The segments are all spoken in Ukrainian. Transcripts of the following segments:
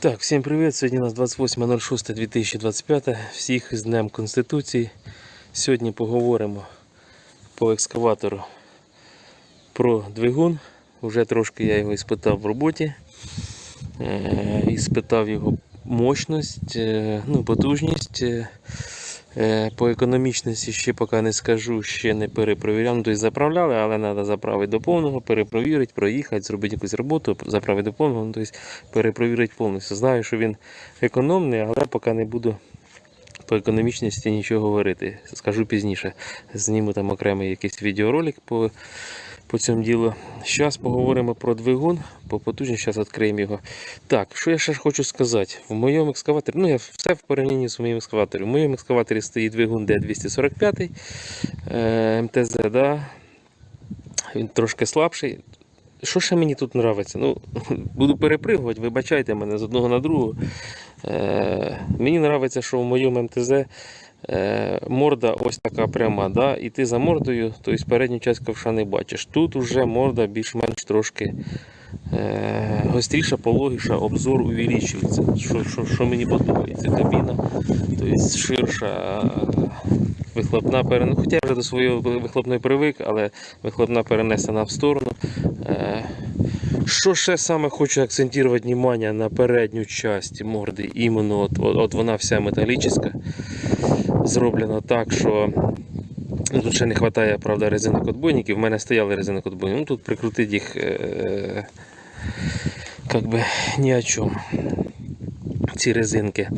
Так, всім привіт. Сьогодні у нас 28.06.2025. Всіх з Днем Конституції. Сьогодні поговоримо по екскаватору про двигун. Уже трошки я його іспитав в роботі. Е, Іспитав його мощність, е, ну, потужність. Е, По економічності ще поки не скажу, ще не перепровіряв. Ну, тобто заправляли, але треба заправити до повного, перепровірити, проїхати, зробити якусь роботу, заправити до повного, ну, тобто перепровірити повністю. Знаю, що він економний, але поки не буду по економічності нічого говорити. Скажу пізніше. Зніму там окремий якийсь відеоролик по, по цьому ділу. Зараз поговоримо про двигун, по потужність, зараз відкриємо його. Так, що я ще хочу сказати? В моєму екскаваторі, ну я все в порівнянні з моїм екскаватором. В моєму екскаваторі стоїть двигун D245 е, МТЗ, да? він трошки слабший. Що ще мені тут подобається? Ну, буду перепригувати, вибачайте мене з одного на другого. Е, мені подобається, що в моєму МТЗ морда ось така пряма. Да? І ти за мордою, тобто передню частину ковша не бачиш. Тут вже морда більш-менш трошки е, гостріша, пологіша, обзор увеличується. Що, що, що мені подобається. Кабіна, тобто ширша. Вихлопна перен... Хоча я вже до своєї вихлопної привик, але вихлопна перенесена в сторону. Е, Що ще саме хочу акцентувати увагу на передню часть морди, іменно от, от, от вона вся металічна. Зроблена так, що ну, тут ще не вистачає, правда, резинок отбойників. В мене стояли резинок отбойників. Ну, тут прикрутити їх е, как би ні о чому. Ці резинки.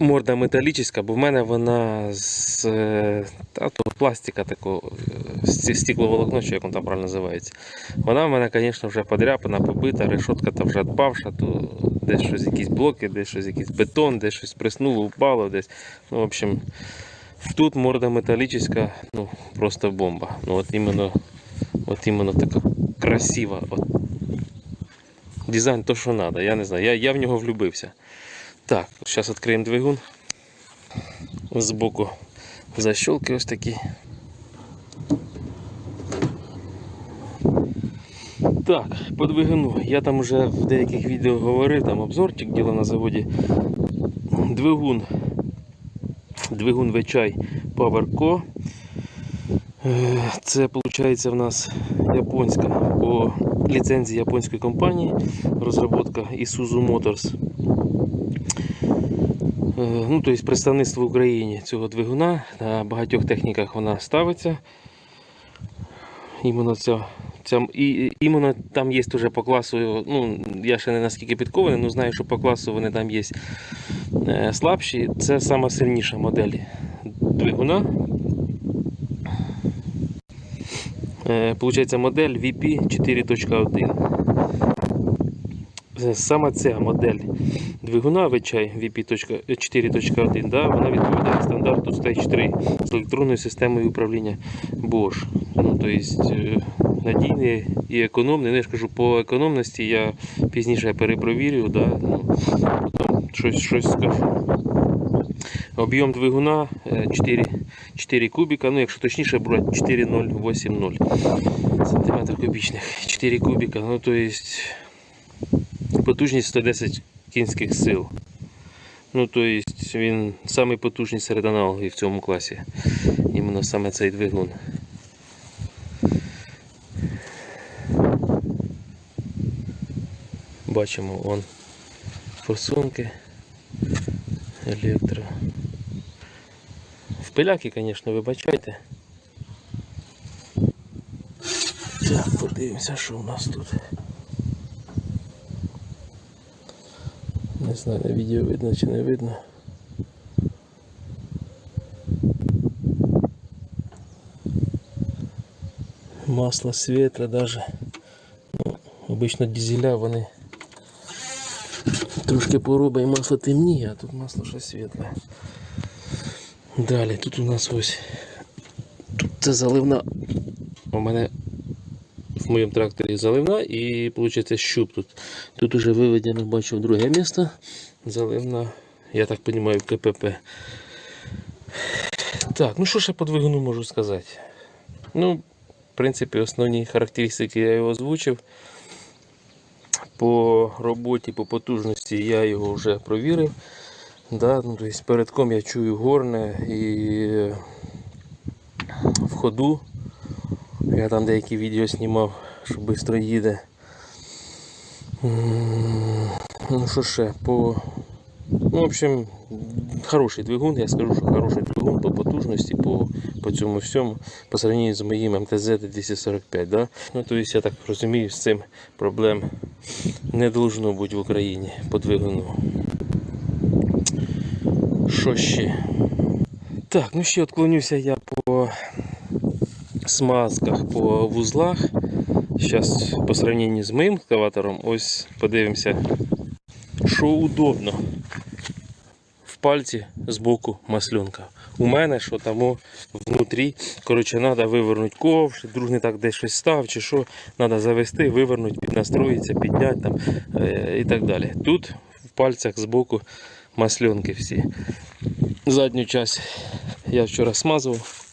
Морда металічна, бо в мене вона з е, та, того пластика такого, е, сті- стекловолокно, чи як воно там правильно називається. Вона в мене, звісно, вже подряпана, побита, решетка там вже відпавша, то десь щось якісь блоки, десь щось якийсь бетон, десь щось приснуло, впало десь. Ну, в общем, тут морда металічна, ну, просто бомба. Ну, от іменно, от іменно така красива. От. Дизайн то, що треба, я не знаю. Я, я в нього влюбився. Так, зараз відкриємо двигун. Збоку защолки ось такі. Так, по двигуну. Я там вже в деяких відео говорив, там обзорчик діло на заводі. Двигун. Двигун Вечай PowerCo. Е, Це виходить в нас японська по ліцензії японської компанії. Розробка Isuzu Motors. Е, Ну, тобто представництво в Україні цього двигуна на багатьох техніках вона ставиться. Іменно ця, ця, і, іменно там є теж по класу, ну, я ще не наскільки підкований, але знаю, що по класу вони там є е, слабші. Це сама сильніша модель двигуна. Е, Получається модель VP 4.1. Е, Саме ця модель двигуна VCHI VP4.1, да, вона відповідає стандарту Stage 3 з електронною системою управління Bosch. Ну, е, надійний і економний. Ну, я ж кажу, по економності я пізніше перепровірю, да, ну, щось, щось скажу. Об'єм двигуна е, 4, 4 кубіка, ну якщо точніше брати 4080 см кубічних. 4 кубіка, ну то есть потужність 110 кінських сил. Ну, то есть він самий потужний серед аналогів в цьому класі. Іменно саме цей двигун. Бачимо вон форсунки, електро. В пиляки, звісно, вибачайте. Так, подивимося, що у нас тут. Не знаю, на відео видно чи не видно. Масло світла даже. Ну, обично дизеля вони Трошки поруба масло темніє, а тут масло ще світле. Далі, тут у нас ось тут це заливна. У мене в моєму тракторі заливна і виходить щуп тут. Тут уже виведено, бачу, друге місце. Заливна, я так розумію, в КПП. Так, ну що ще по двигуну можу сказати? Ну, в принципі, основні характеристики я його озвучив. По роботі, по потужності я його вже провірив. Да, ну, тобто перед ком я чую горне і в ходу. Я там деякі відео знімав, що швидко їде. Ну що ще, по. Ну, в общем, хороший двигун, я скажу, що хороший двигун по потужності, по, по цьому всьому, по сравнению з моїм МТЗ 245. Да? Ну, тобто, я так розумію, з цим проблем не должно бути в Україні по двигуну. Що ще? Так, ну ще отклонюся я по смазках, по вузлах. Зараз по сравнению з моїм екскаватором, ось подивимося, що удобно. Пальці збоку масленка. У мене що там внутрі, коротше, треба вивернути ковш, друг не так десь щось став, чи що, треба завести, вивернути, піднастроїтися, підняти там е, і так далі. Тут в пальцях збоку масленки всі. Задню часть я вчора смазував.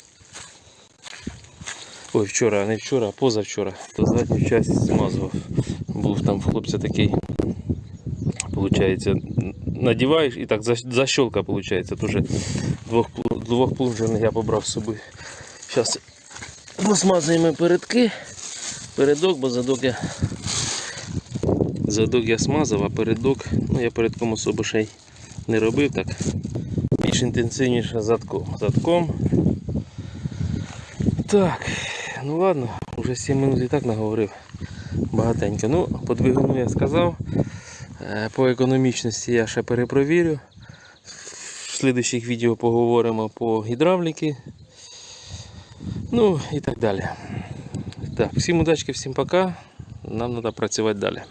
Ой, вчора, не вчора, а позавчора, то задню часть змазував. Був там хлопця такий, получається, надіваєш і так за- защолка, получається, дуже двох, двохплунжерний я побрав з собою. Зараз посмазуємо передки, передок, бо задок я задок я смазав, а передок, ну я передком особо ще й не робив так. Більш інтенсивніше задком. задком. Так, ну ладно, вже 7 минут і так наговорив. Багатенько. Ну, по двигуну я сказав. Е, По економічності я ще перепровірю. В слідучих відео поговоримо по гідравліки. Ну і так далі. Так, всім удачки, всім пока. Нам треба працювати далі.